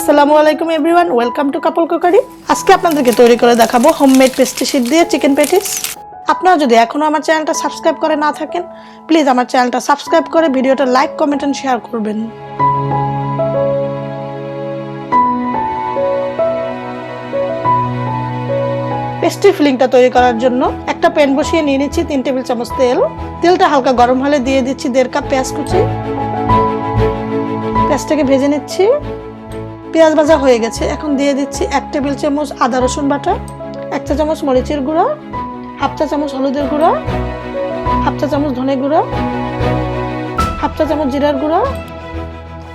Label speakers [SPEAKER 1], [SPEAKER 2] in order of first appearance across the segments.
[SPEAKER 1] আসসালামু আলাইকুম everyone, welcome to couple cookery. আজকে আপনাদেরকে তৈরি করে দেখাবো হোমমেড পেস্ট্রি শিট দিয়ে চিকেন পেটিস আপনারা যদি এখনও আমার চ্যানেলটা সাবস্ক্রাইব করে না থাকেন প্লিজ আমার চ্যানেলটা সাবস্ক্রাইব করে ভিডিওটা লাইক কমেন্ট এন্ড শেয়ার করবেন। পেস্ট্রি ফিলিংটা তৈরি করার জন্য একটা প্যান বসিয়ে নিয়ে নিচ্ছি তিন টেবিল চামচ তেল। তেলটা হালকা গরম হলে দিয়ে দিচ্ছি দেড় কাপ পেঁয়াজ কুচি। পেঁয়াজটাকে ভেজে নিচ্ছি। পেঁয়াজ ভাজা হয়ে গেছে। এখন দিয়ে দিচ্ছি এক টেবিল চামচ আদা, রসুন বাটা, এক চা চামচ মরিচের গুঁড়া, হাফ চা চামচ হলুদের গুঁড়া, হাফ চা চামচ ধনে গুঁড়া, হাফ চা চামচ জিরার গুঁড়া,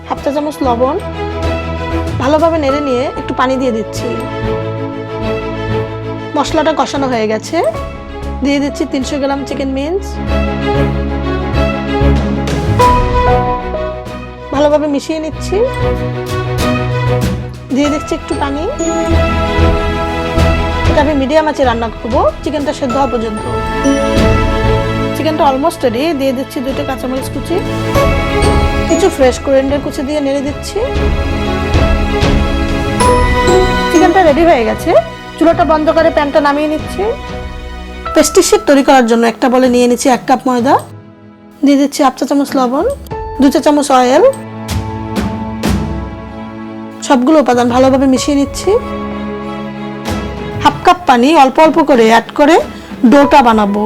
[SPEAKER 1] হাফ চা চামচ লবণ। ভালোভাবে নেড়ে নিয়ে একটু পানি দিয়ে দিচ্ছি। মশলাটা কষানো হয়ে গেছে। দিয়ে দিচ্ছি তিনশো গ্রাম চিকেন মিন্স। ভালোভাবে মিশিয়ে নিচ্ছি। দিয়ে দিচ্ছি একটু পানি। এটা আমি মিডিয়াম আছে রান্না করব। চিকেনটা সেদ্ধ হওয়া পর্যন্ত। চিকেনটা অলমোস্ট রেডি দিয়ে দিচ্ছি দুটো কাঁচামরিচ কুচি। কিছু ফ্রেশ কোরিয়েন্ডার কুচি দিয়ে নেড়ে দিচ্ছি। চিকেনটা রেডি হয়ে গেছে। চুলোটা বন্ধ করে প্যানটা নামিয়ে নিচ্ছি। পেস্টি শিট তৈরি করার জন্য একটা বলে নিয়ে নিচ্ছি এক কাপ ময়দা। দিয়ে দিচ্ছি হাফ চা চামচ লবণ, দু চা চামচ অয়েল সবগুলো উপাদান ভালোভাবে মিশিয়ে নিচ্ছি। হাফ কাপ পানি অল্প অল্প করে অ্যাড করে ডোটা বানাবো।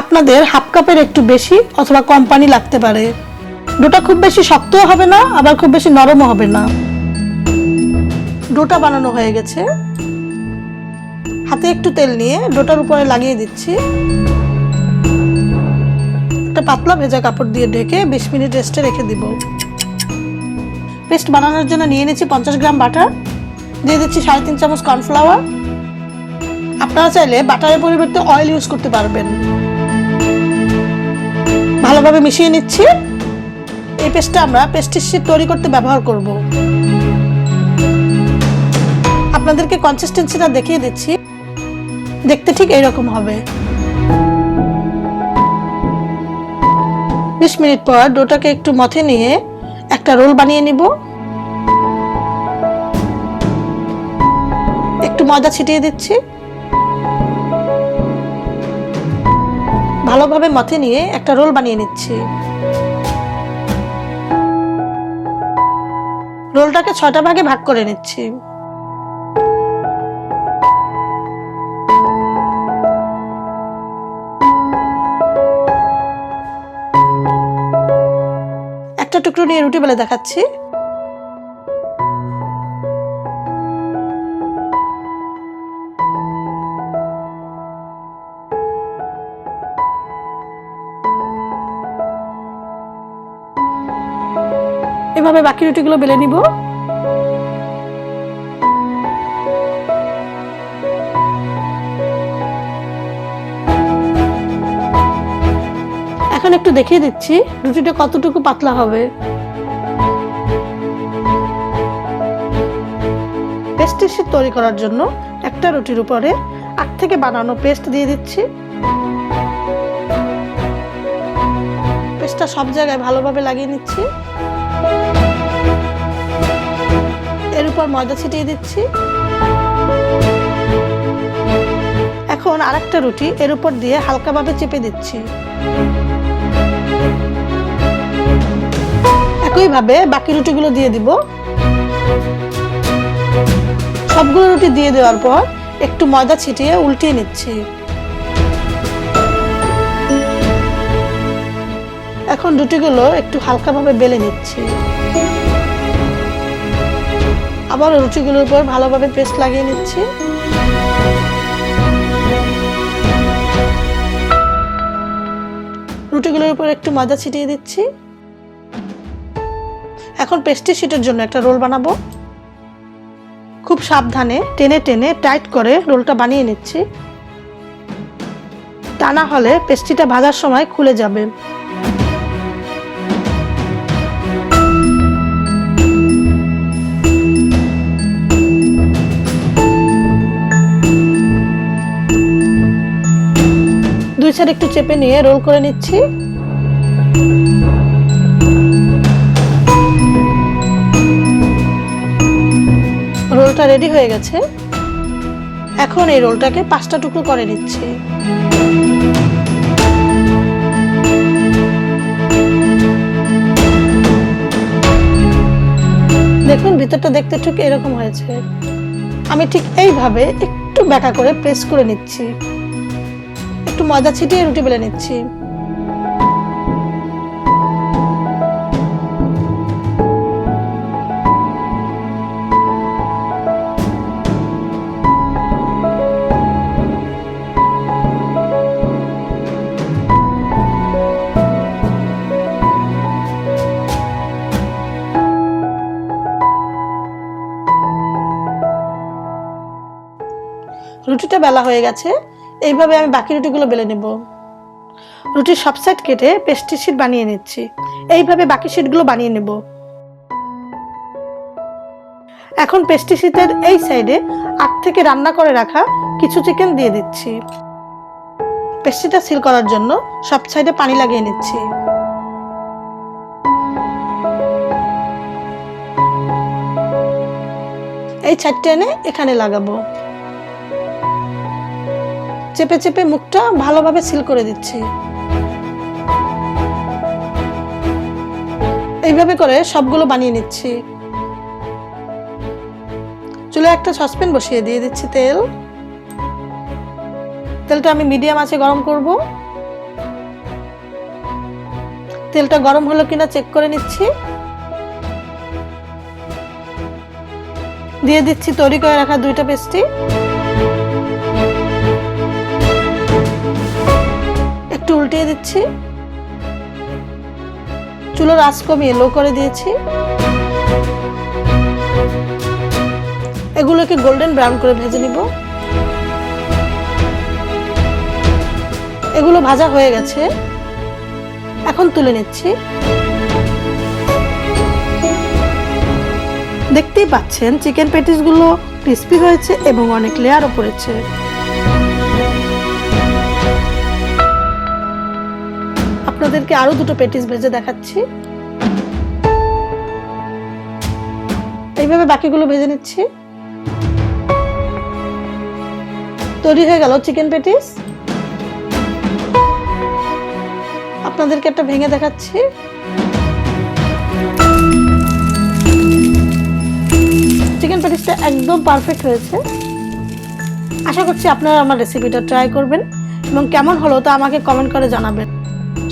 [SPEAKER 1] আপনাদের হাফ কাপের একটু বেশি অথবা কম পানি লাগতে পারে। ডোটা খুব বেশি শক্তও হবে না, আবার খুব বেশি নরমও হবে না। ডোটা বানানো হয়ে গেছে। হাতে একটু তেল নিয়ে ডোটার উপরে লাগিয়ে দিচ্ছি। একটা পাতলা ভেজা কাপড় দিয়ে ঢেকে বিশ মিনিট রেস্টে রেখে দিব। পেস্ট বানানোর জন্য নিয়ে নিচ্ছি পঞ্চাশ গ্রাম বাটার। দিয়ে দিচ্ছি সাড়ে তিন চামচ কর্নফ্লাওয়ার। আপনারা চাইলে বাটারের পরিবর্তে অয়েল ইউজ করতে পারবেন। ভালোভাবে মিশিয়ে নিচ্ছি। এই পেস্টটা আমরা পেস্টির শিট তৈরি করতে ব্যবহার করব। আপনাদেরকে কনসিস্টেন্সিটা দেখিয়ে দিচ্ছি। দেখতে ঠিক এইরকম হবে। বিশ মিনিট পর ডোটাকে একটু মথে নিয়ে একটা রোল বানিয়ে নিব। একটু ময়দা ছিটিয়ে দিচ্ছি। ভালোভাবে মথে নিয়ে একটা রোল বানিয়ে নিচ্ছি। রোলটাকে ছটা ভাগে ভাগ করে নিচ্ছি। একটা নিয়ে রুটি বেলা দেখাচ্ছি। এভাবে বাকি রুটিগুলো বেলে নিব। একটু দেখিয়ে দিচ্ছি, রুটিটা কতটুকু পাতলা হবে। পেস্টের শীত তৈরি করার জন্য একটা রুটির উপরে আগ থেকে বানানো পেস্ট দিয়ে দিচ্ছি। পেস্টটা সব জায়গায় ভালোভাবে লাগিয়ে নিচ্ছি। এর উপর ময়দা ছিটিয়ে দিচ্ছি। এখন আরেকটা রুটি এর উপর দিয়ে হালকাভাবে চেপে দিচ্ছি। একইভাবে বাকি রুটিগুলো দিয়ে দিব। সবগুলো রুটি দিয়ে দেওয়ার পর একটু ময়দা ছিটিয়ে উল্টিয়ে নিচ্ছি। এখন রুটিগুলো একটু হালকাভাবে বেলে নিচ্ছি। আবার রুটিগুলোর উপর ভালোভাবে পেস্ট লাগিয়ে নিচ্ছি। রুটিগুলোর উপর একটু ময়দা ছিটিয়ে দিচ্ছি। এখন পেস্ট্রি শিটের জন্য একটা রোল বানাবো। খুব সাবধানে টেনে টেনে টাইট করে রোলটা বানিয়ে নিচ্ছি। তা না হলে পেস্ট্রিটা ভাজার সময় খুলে যাবে। দুই সাইড একটু চেপে নিয়ে রোল করে নিচ্ছি। রোলটা রেডি হয়ে গেছে। এখন এই রোলটাকে পাঁচটা টুকরো করে নিচ্ছি। দেখুন, ভিতরটা দেখতে ঠিক এরকম হয়েছে। আমি ঠিক এইভাবে একটু ব্যাকা করে প্রেস করে নিচ্ছি। একটু ময়দা ছিটিয়ে রুটি বেলে নিচ্ছি। রুটিটা বেলা হয়ে গেছে, এইভাবে আমি বাকি রুটিগুলো বেলে নেব। রুটির সব সাইড কেটে পেস্ট্রি শিট বানিয়ে নিচ্ছি, এইভাবে বাকি শিটগুলো বানিয়ে নেব। এখন পেস্ট্রি শিটের এই সাইডে আগ থেকে রান্না করে রাখা কিছু চিকেন দিয়ে দিচ্ছি। পেস্ট্রিটা সিল করার জন্য সব সাইডে পানি লাগিয়ে নিচ্ছি। এই ছাড়টা এনে এখানে লাগাবো। চেপে চেপে মুখটা ভালোভাবে সিল করে দিচ্ছি। এইভাবে করে সবগুলো বানিয়ে নিচ্ছি। চুলে একটা সসপ্যান বসিয়ে দিয়ে দিচ্ছি তেল। তেলটা আমি মিডিয়াম আছে গরম করব। তেলটা গরম হলো কিনা চেক করে নিচ্ছি। দিয়ে দিচ্ছি তৈরি করে রাখা দুইটা পেস্টি। উল্টিয়ে দিচ্ছি। চুলোর আঁচ কমিয়ে লো করে দিয়েছি। এগুলোকে গোল্ডেন ব্রাউন করে ভেজে নিব। এগুলো ভাজা হয়ে গেছে। এখন তুলে নিচ্ছি। দেখতেই পাচ্ছেন চিকেন প্যাটিসগুলো ক্রিস্পি হয়েছে এবং অনেক লেয়ারও পড়েছে। আপনাদেরকে আরও দুটো পেটিস ভেজে দেখাচ্ছি। এইভাবে বাকিগুলো ভেজে নিচ্ছি। তৈরি হয়ে গেল চিকেন পেটিস। আপনাদেরকে একটা ভেঙে দেখাচ্ছি। চিকেন প্যাটিসটা একদম পারফেক্ট হয়েছে। আশা করছি আপনারা আমার রেসিপিটা ট্রাই করবেন এবং কেমন হলো তা আমাকে কমেন্ট করে জানাবেন।